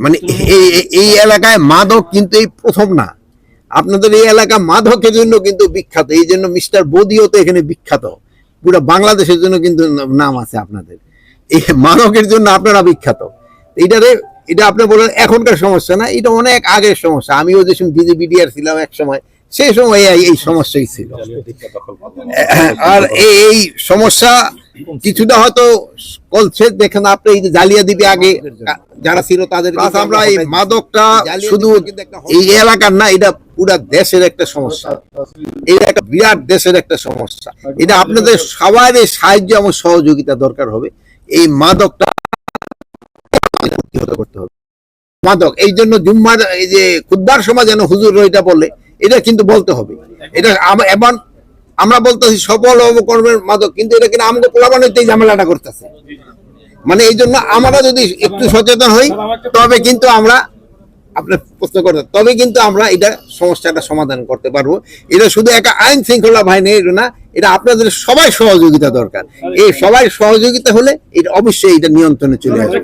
মানে এই এলাকায় মাদক কিন্তু এই প্রথম না। আপনাদের এই এলাকা মাদকের জন্য কিন্তু বিখ্যাত। এই জন্য মিস্টার বদিও তো এখানে বিখ্যাত। পুরো বাংলাদেশের জন্য কিন্তু নাম আছে আপনাদের। এই মাদকের জন্য আপনারা বিখ্যাত। এটারে এটা আপনি বলেন এখনকার সমস্যা না এটা অনেক আগের সমস্যা। আমিও যে সময় বিডিআর ছিলাম এক সময় সেই সময় এই- এই সমস্যাই ছিল। আর এই এই সমস্যা কিছুটা হয়তো কলছে দেখেন আপনি এই যে জালিয়া দিবে আগে যারা ছিল তাদের আমরা এই মাদকটা শুধু এই এলাকার না এটা পুরা দেশের একটা সমস্যা। এটা একটা বিরাট দেশের একটা সমস্যা। এটা আপনাদের সবার সাহায্য এবং সহযোগিতা দরকার হবে। এই মাদকটা করতে হবে। মাদক এই জন্য জুম্মার এই যে খুদ্বার সময় যেন হুজুর এটা বলে এটা কিন্তু বলতে হবে। এটা এমন আমরা বলতেছি সফল কর্মের মাদক, কিন্তু এটা কিনা আমাদের পোলাবানের এই ঝামেলাটা করতেছে। মানে এই জন্য আমরা যদি একটু সচেতন হই, তবে কিন্তু আমরা আপনার প্রশ্ন করতে তবে কিন্তু আমরা এটা সমস্যাটা সমাধান করতে পারব। এটা শুধু একটা আইন শৃঙ্খলা বাহিনী না, এটা আপনাদের সবাই সহযোগিতা দরকার। এই সবাই সহযোগিতা হলে এটা অবশ্যই এটা নিয়ন্ত্রণে চলে আসবে।